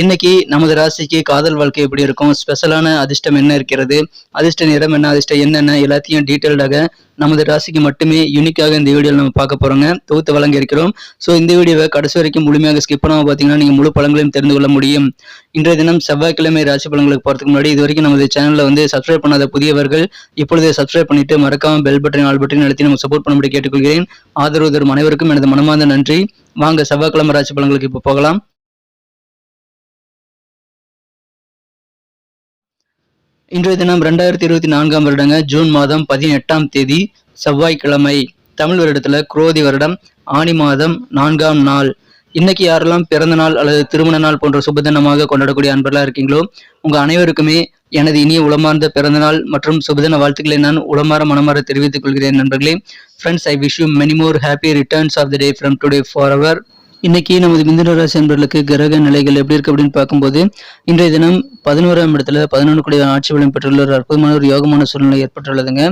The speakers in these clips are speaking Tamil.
இன்னைக்கு நமது ராசிக்கு காதல் வாழ்க்கை எப்படி இருக்கும்? ஸ்பெஷலான அதிர்ஷ்டம் என்ன இருக்கிறது? அதிர்ஷ்ட நிறம் என்ன அதிர்ஷ்டம் என்னென்ன எல்லாத்தையும் டீட்டெயில்டாக நமது ராசிக்கு மட்டுமே யூனிக்காக இந்த வீடியோவில் நம்ம பார்க்க போறோங்க. தொகுத்து வழங்க இருக்கிறோம். ஸோ இந்த வீடியோவை கடைசி வரைக்கும் முழுமையாக ஸ்கிப் பண்ணாமல் பார்த்தீங்கன்னா நீங்கள் முழு பழங்களையும் தெரிந்து கொள்ள முடியும். இன்றைய தினம் செவ்வாய்க்கிழமை ராசி பலன்களுக்கு போகிறதுக்கு முன்னாடி இது வரைக்கும் நமது சேனலில் வந்து சப்ஸ்கிரைப் பண்ணாத புதியவர்கள் இப்பொழுதே சப்ஸ்கிரைப் பண்ணிட்டு மறக்காம பெல் பட்டன் ஆல் பட்டன் நடத்தி நம்ம சப்போர்ட் பண்ணும்படி கேட்டுக்கொள்கிறேன். ஆதரவு தரும் அனைவருக்கும் எனது மனமார்ந்த நன்றி. வாங்க செவ்வாய்க்கிழமை ராசி பலன்களுக்கு இப்போ போகலாம். இன்றைய தினம் ரெண்டாயிரத்தி இருபத்தி நான்காம் வருடங்க ஜூன் மாதம் பதினெட்டாம் தேதி செவ்வாய்க்கிழமை தமிழ் வருடத்துல குரோதி வருடம் ஆனி மாதம் நான்காம் நாள். இன்னைக்கு யாரெல்லாம் பிறந்த நாள் அல்லது திருமண நாள் போன்ற சுபதினமாக கொண்டாடக்கூடிய அன்பர்களா இருக்கீங்களோ உங்க அனைவருக்குமே எனது இனிய உளமார்ந்த பிறந்த நாள் மற்றும் சுபதின வாழ்த்துக்களை நான் உளமாற மனமாற தெரிவித்துக் கொள்கிறேன் நண்பர்களே. Friends I wish you many more happy returns of the day from today for அவர் இன்னைக்கு நமது மிதுன ராசி அன்பர்களுக்கு கிரக நிலைகள் எப்படி இருக்கு அப்படின்னு பார்க்கும்போது இன்றைய தினம் பதினோராம் இடத்துல பதினொன்று கூடிய ஆட்சி பலம் பெற்றுள்ள ஒரு அற்புதமான ஒரு யோகமான சூழ்நிலை ஏற்பட்டுள்ளதுங்க.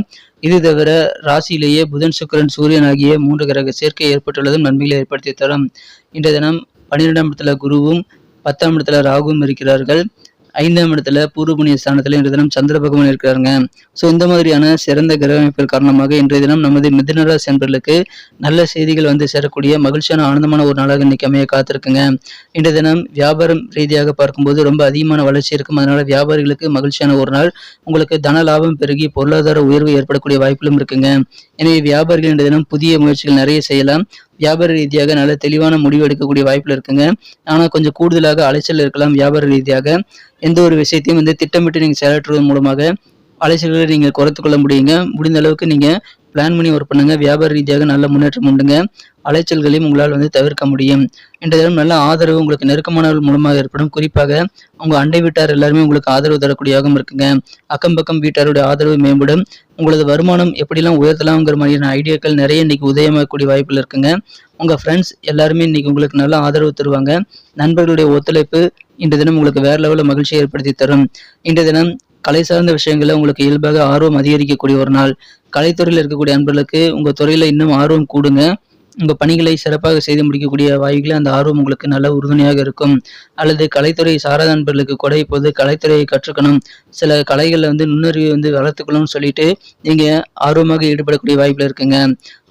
இது தவிர ராசியிலேயே புதன் சுக்கிரன் சூரியன் ஆகிய மூன்று கிரக சேர்க்கை ஏற்பட்டுள்ளதும் நன்மைகளை ஏற்படுத்தி தரும். இன்றைய தினம் பன்னிரெண்டாம் இடத்துல குருவும் பத்தாம் இடத்துல ராகுவும் இருக்கிறார்கள். ஐந்தாம் இடத்துல பூர்வ புண்ணிய ஸ்தானத்துல இன்றைய தினம் சந்திர பகவான் இருக்கிறாருங்க. ஸோ இந்த மாதிரியான சிறந்த கிரக அமைப்பின் காரணமாக இன்றைய தினம் நமது மிதுனராசி என்பர்களுக்கு நல்ல செய்திகள் வந்து சேரக்கூடிய மகிழ்ச்சியான ஆனந்தமான ஒரு நாளாக இன்னைக்கு அமைய காத்திருக்குங்க. இன்றைய தினம் வியாபாரம் ரீதியாக பார்க்கும்போது ரொம்ப அதிகமான வளர்ச்சி இருக்கும். அதனால வியாபாரிகளுக்கு மகிழ்ச்சியான ஒரு நாள். உங்களுக்கு தன லாபம் பெருகி பொருளாதார உயர்வு ஏற்படக்கூடிய வாய்ப்புகளும் இருக்குங்க. எனவே வியாபாரிகள் இன்றைய தினம் புதிய முயற்சிகள் நிறைய செய்யலாம். வியாபார ரீதியாக நல்ல தெளிவான முடிவு எடுக்கக்கூடிய வாய்ப்புல இருக்குங்க. ஆனால் கொஞ்சம் கூடுதலாக அலைச்சல் இருக்கலாம் வியாபார ரீதியாக. எந்த ஒரு விஷயத்தையும் வந்து திட்டமிட்டு நீங்கள் செயலாற்றுவதன் மூலமாக அலைச்சல்களை நீங்கள் குறைத்து கொள்ள முடியுங்க. முடிந்த அளவுக்கு நீங்கள் பிளான் பண்ணி ஒர்க் பண்ணுங்கள் வியாபார ரீதியாக நல்ல முன்னேற்றம் உண்டுங்க. அலைச்சல்களையும் உங்களால் வந்து தவிர்க்க முடியும். இன்றைய தினம் நல்ல ஆதரவு உங்களுக்கு நெருக்கமானவர்கள் மூலமாக ஏற்படும். குறிப்பாக உங்கள் அண்டை வீட்டார் எல்லாருமே உங்களுக்கு ஆதரவு தரக்கூடியவாகவும் இருக்குங்க. அக்கம் பக்கம் வீட்டாருடைய ஆதரவு மேம்படும். உங்களது வருமானம் எப்படிலாம் உயர்த்தலாம்ங்கிற மாதிரியான ஐடியாக்கள் நிறைய இன்றைக்கி உதயமாகக்கூடிய வாய்ப்புகள் இருக்குங்க. உங்கள் ஃப்ரெண்ட்ஸ் எல்லாருமே இன்னைக்கு உங்களுக்கு நல்ல ஆதரவு தருவாங்க. நண்பர்களுடைய ஒத்துழைப்பு இன்றைய தினம் உங்களுக்கு வேறு லெவலில் மகிழ்ச்சியை ஏற்படுத்தி தரும். இன்றைய தினம் கலை சார்ந்த விஷயங்கள்ல உங்களுக்கு இயல்பாக ஆர்வம் அதிகரிக்கக்கூடிய ஒரு நாள். கலைத்துறையில் இருக்கக்கூடிய அன்பர்களுக்கு உங்க துறையில இன்னும் ஆர்வம் கூடுங்க. உங்க பணிகளை சிறப்பாக செய்து முடிக்கக்கூடிய வாய்ப்பில் அந்த ஆர்வம் உங்களுக்கு நல்ல உறுதுணையாக இருக்கும். அல்லது கலைத்துறை சாராத நண்பர்களுக்கு கூட இப்போது கலைத்துறையை கற்றுக்கணும். சில கலைகளில் வந்து நுண்ணறிவை வந்து வளர்த்துக்கணும்னு சொல்லிட்டு நீங்க ஆர்வமாக ஈடுபடக்கூடிய வாய்ப்புல இருக்குங்க.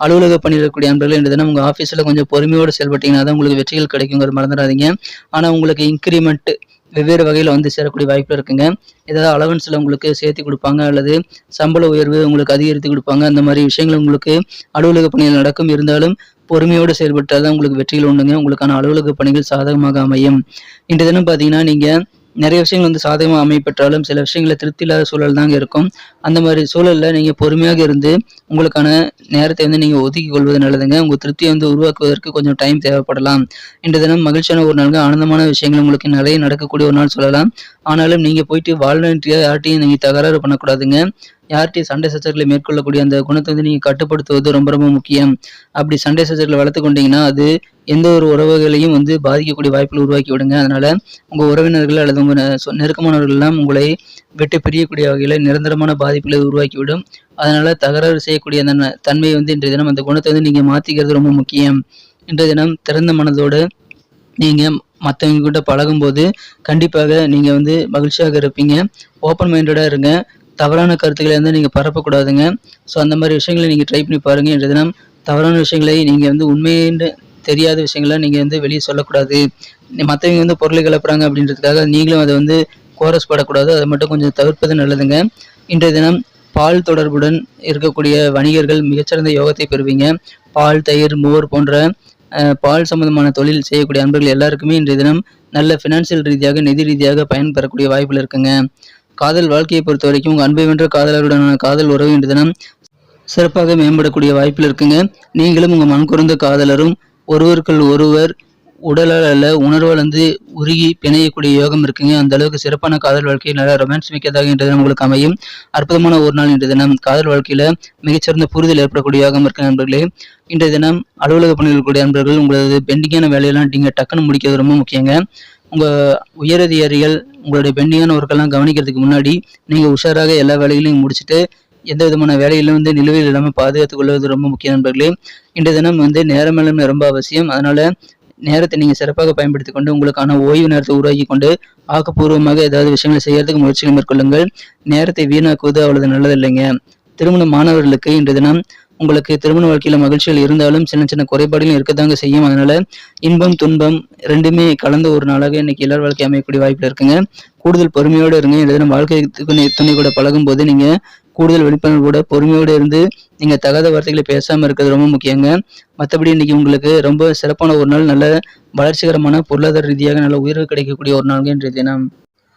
அலுவலக பணியில் இருக்கக்கூடிய அன்பர்கள் இந்த தினம் உங்க ஆஃபீஸில் கொஞ்சம் பொறுமையோடு செயல்பட்டீங்கன்னா தான் உங்களுக்கு வெற்றிகள் கிடைக்குங்கிறது மறந்துடாதீங்க. ஆனால் உங்களுக்கு இன்க்ரிமெண்ட் வெவ்வேறு வகையில் வந்து சேரக்கூடிய வாய்ப்பு இருக்குங்க. ஏதாவது அலவன்ஸில் உங்களுக்கு சேர்த்து கொடுப்பாங்க அல்லது சம்பள உயர்வு உங்களுக்கு அதிகரித்து கொடுப்பாங்க அந்த மாதிரி விஷயங்கள் உங்களுக்கு அலுவலக பணிகள் நடக்கும். இருந்தாலும் பொறுமையோடு செயல்பட்டால் தான் உங்களுக்கு வெற்றிகள் உண்டுங்க. உங்களுக்கான அலுவலக பணிகள் சாதகமாக அமையும். இன்றைய தினம் பார்த்தீங்கன்னா நீங்கள் நிறைய விஷயங்கள் வந்து சாதகமாக அமைப்பெற்றாலும் சில விஷயங்களை திருப்தி இல்லாத சூழல் தாங்க இருக்கும். அந்த மாதிரி சூழலில் நீங்கள் பொறுமையாக இருந்து உங்களுக்கான நேரத்தை வந்து நீங்கள் ஒதுக்கி கொள்வது நல்லதுங்க. உங்கள் திருப்தியை வந்து உருவாக்குவதற்கு கொஞ்சம் டைம் தேவைப்படலாம். இன்று தினம் மகிழ்ச்சியான ஒரு நாளுங்க. ஆனந்தமான விஷயங்கள் உங்களுக்கு நிறைய நடக்கக்கூடிய ஒரு நாள் சொல்லலாம். ஆனாலும் நீங்கள் போயிட்டு வாலண்டியாக யார்ட்டையும் நீங்கள் தகராறு பண்ணக்கூடாதுங்க. யார்கிட்டயும் சண்டை சச்சரவுகளை மேற்கொள்ளக்கூடிய அந்த குணத்தை வந்து நீங்கள் கட்டுப்படுத்துவது ரொம்ப ரொம்ப முக்கியம். அப்படி சண்டை சச்சரவுகளை வளர்த்து கொண்டீங்கன்னா அது எந்த ஒரு உறவுகளையும் வந்து பாதிக்கக்கூடிய வாய்ப்புகள் உருவாக்கி விடுங்க. அதனால உங்க உறவினர்கள் அல்லது உங்க நெ- சொ- உங்களை விட்டு பிரியக்கூடிய வகையில் நிரந்தரமான பாதிப்புகளை உருவாக்கிவிடும். அதனால தகராறு செய்யக்கூடிய அந்த தன்மையை வந்து இன்றைய தினம் அந்த குணத்தை வந்து நீங்க மாத்திக்கிறது ரொம்ப முக்கியம். இன்றைய தினம் திறந்த மனதோடு நீங்க மற்றவங்க கிட்ட பழகும்போது கண்டிப்பாக நீங்க வந்து மகிழ்ச்சியாக இருப்பீங்க. ஓப்பன் மைண்டடாக இருங்க. தவறான கருத்துக்களை வந்து நீங்கள் பரப்பக்கூடாதுங்க. ஸோ அந்த மாதிரி விஷயங்களை நீங்கள் ட்ரை பண்ணி பாருங்கள் என்ற தினம் தவறான விஷயங்களை நீங்கள் வந்து உண்மைன்னு தெரியாத விஷயங்களை நீங்கள் வந்து வெளியே சொல்லக்கூடாது. மற்றவங்க வந்து பொருளை கிளப்புறாங்க அப்படின்றதுக்காக நீங்களும் அதை வந்து கோரஸ் படக்கூடாது. அதை மட்டும் கொஞ்சம் தவிர்ப்பது நல்லதுங்க. இன்றைய தினம் பால் தொடர்புடன் இருக்கக்கூடிய வணிகர்கள் மிகச்சிறந்த யோகத்தை பெறுவீங்க. பால் தயிர் மோர் போன்ற பால் சம்பந்தமான தொழில் செய்யக்கூடிய அன்பர்கள் எல்லாருக்குமே இன்றைய தினம் நல்ல ஃபினான்சியல் ரீதியாக நிதி ரீதியாக பயன்பெறக்கூடிய வாய்ப்பில் வாய்ப்புகள் இருக்குங்க. காதல் வாழ்க்கையை பொறுத்த வரைக்கும் உங்கள் அன்பை வென்ற காதலருடனான காதல் உறவு என்ற தினம் சிறப்பாக மேம்படக்கூடிய வாய்ப்பில் இருக்குங்க. நீங்களும் உங்கள் மனக்குறந்த காதலரும் ஒருவருக்குள் ஒருவர் உடலால் அல்ல உணர்வால் வந்து உருகி பிணையக்கூடிய யோகம் இருக்குங்க. அந்த அளவுக்கு சிறப்பான காதல் வாழ்க்கை நல்ல ரொமான்ஸ் மிக்கதாக இன்றைய தினம் உங்களுக்கு அமையும். அற்புதமான ஒரு நாள் இன்றைய தினம் காதல் வாழ்க்கையில் மிகச்சிறந்த புரிதல் ஏற்படக்கூடிய யோகம் இருக்கு நண்பர்களே. இன்றைய தினம் அலுவலக பணிகள் கூடிய நண்பர்கள் உங்களது பெண்டிங்கான வேலையெல்லாம் நீங்கள் டக்குன்னு முடிக்கிறது ரொம்ப முக்கியங்க. உங்கள் உயரதிகாரிகள் உங்களுடைய பெண்டிங்கான ஒர்க்கெல்லாம் கவனிக்கிறதுக்கு முன்னாடி நீங்கள் உஷாராக எல்லா வேலைகளையும் முடிச்சுட்டு எந்த விதமான வேலையிலும் வந்து நிலுவையில் இல்லாமல் பாதுகாத்துக் கொள்வது ரொம்ப முக்கிய நண்பர்களே. இன்றைய தினம் வந்து நேரம் மேலும் ரொம்ப அவசியம். அதனால் நேரத்தை நீங்கள் சிறப்பாக பயன்படுத்தி கொண்டு உங்களுக்கான ஓய்வு நேரத்தை உருவாக்கி கொண்டு ஆக்கப்பூர்வமாக ஏதாவது விஷயங்களை செய்யறதுக்கு முயற்சிகள் மேற்கொள்ளுங்கள். நேரத்தை வீணாக்குவது அவ்வளவு நல்லது இல்லைங்க திருமண மாணவர்களுக்கு இன்று தினம் உங்களுக்கு திருமண வாழ்க்கையில மகிழ்ச்சிகள் இருந்தாலும் சின்ன சின்ன குறைபாடுகளும் இருக்கத்தாங்க செய்யும். அதனால இன்பம் துன்பம் ரெண்டுமே கலந்த ஒரு நாளாக இன்னைக்கு எல்லார் வாழ்க்கை அமையக்கூடிய வாய்ப்புல இருக்குங்க. கூடுதல் பொறுமையோடு இருங்க. இந்த தினம் வாழ்க்கை துணை கூட பழகும் போது நீங்க கூடுதல் விழிப்புணர்வோட பொறுமையோடு இருந்து நீங்க தகாத வார்த்தைகளை பேசாம இருக்கிறது ரொம்ப முக்கியங்க. மற்றபடி இன்னைக்கு உங்களுக்கு ரொம்ப சிறப்பான ஒரு நாள் நல்ல வளர்ச்சிகரமான பொருளாதார ரீதியாக நல்ல உயர்வு கிடைக்கக்கூடிய ஒரு நாள் இன்றைய தினம்.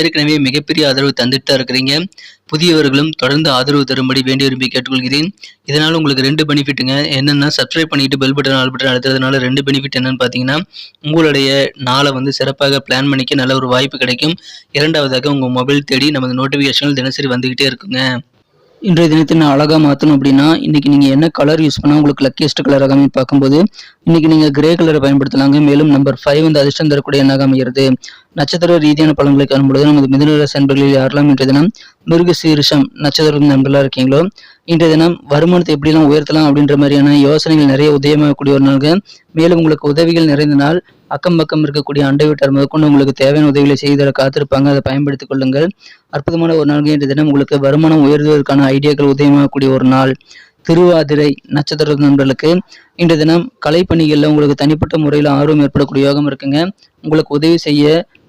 ஏற்கனவே மிகப்பெரிய ஆதரவு தந்துட்டு தான் இருக்கிறீங்க. புதியவர்களும் தொடர்ந்து ஆதரவு தரும்படி வேண்டி விரும்பி கேட்டுக்கொள்கிறேன். இதனால் உங்களுக்கு ரெண்டு பெனிஃபிட்டுங்க. என்னென்னா சப்ஸ்கிரைப் பண்ணிட்டு பெல் பட்டன் ஆல் பட்டன் அழுத்துறதுனால ரெண்டு பெனிஃபிட் என்னன்னு பார்த்தீங்கன்னா உங்களுடைய நாளை வந்து சிறப்பாக பிளான் பண்ணிக்க நல்ல ஒரு வாய்ப்பு கிடைக்கும். இரண்டாவதாக உங்கள் மொபைல் தேடி நமது நோட்டிஃபிகேஷன்கள் தினசரி வந்துக்கிட்டே இருக்குங்க. இன்றைய தினத்தை நான் அழகாக மாற்றணும் அப்படின்னா இன்றைக்கி நீங்கள் என்ன கலர் யூஸ் பண்ணால் உங்களுக்கு லக்கியஸ்ட் கலர் ஆகாமல் பார்க்கும்போது இன்னைக்கு நீங்கள் கிரே கலரை பயன்படுத்தலாங்க. மேலும் நம்பர் ஃபைவ் வந்து அதிர்ஷ்டம் தரக்கூடிய எண்ணாக அமைகிறது. நட்சத்திர ரீதியான பலன்களை காணும்பொழுது நமது மிதுனராசி நண்பர்களில் யாரெல்லாம் இன்றைய தினம் மிருக சீரிஷம் நட்சத்திர நண்பர்களாக இருக்கீங்களோ இன்றைய தினம் வருமானத்தை எப்படிலாம் உயர்த்தலாம் அப்படின்ற மாதிரியான யோசனைகள் நிறைய உதயமாகக்கூடிய ஒரு நாளுங்க. மேலும் உங்களுக்கு உதவிகள் நிறைந்த நாள். அக்கம் பக்கம் இருக்கக்கூடிய அண்டை வீட்டார் முதற்கொண்டு உங்களுக்கு தேவையான உதவிகளை செய்து காத்திருப்பாங்க. அதை பயன்படுத்திக் கொள்ளுங்கள். அற்புதமான ஒரு நாள் இன்றைய தினம். உங்களுக்கு வருமானம் உயர்வதற்கான ஐடியாக்கள் உதயமாகக்கூடிய ஒரு நாள். திருவாதிரை நட்சத்திர நண்பர்களுக்கு இன்றைய தினம் கலைப்பணிகளில் உங்களுக்கு தனிப்பட்ட முறையில் ஆர்வம் ஏற்படக்கூடிய யோகம் இருக்குங்க. உங்களுக்கு உதவி செய்ய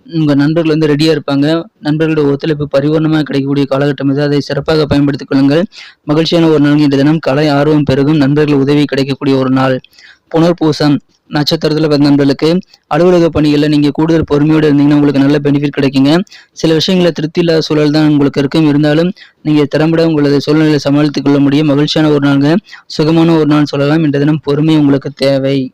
உங்கள் நண்பர்கள் வந்து ரெடியாக இருப்பாங்க. நண்பர்களுடைய ஒத்துழைப்பு பரிபூர்ணமாக கிடைக்கக்கூடிய காலகட்டம் இது. அதை சிறப்பாக பயன்படுத்திக் கொள்ளுங்கள். மகிழ்ச்சியான ஒரு நாள் இன்று தினம். கலை ஆர்வம் பெருகும். நண்பர்கள் உதவி கிடைக்கக்கூடிய ஒரு நாள். புனர்பூசம். நட்சத்திரத்தில் பிறந்த நண்பர்களுக்கு அலுவலக பணிகளில் நீங்கள் கூடுதல் பொறுமையோடு இருந்தீங்கன்னா உங்களுக்கு நல்ல பெனிஃபிட் கிடைக்குங்க. சில விஷயங்களில் திருப்தி இல்லாத சூழல் தான் உங்களுக்கு இருக்கும். இருந்தாலும் நீங்கள் திறம்பட உங்களது சூழ்நிலையை சமாளித்துக் கொள்ள முடியும். மகிழ்ச்சியான ஒரு நாளுங்க. சுகமான ஒரு நாள் சொல்லலாம். இன்றைய தினம் பொறுமை உங்களுக்கு தேவை.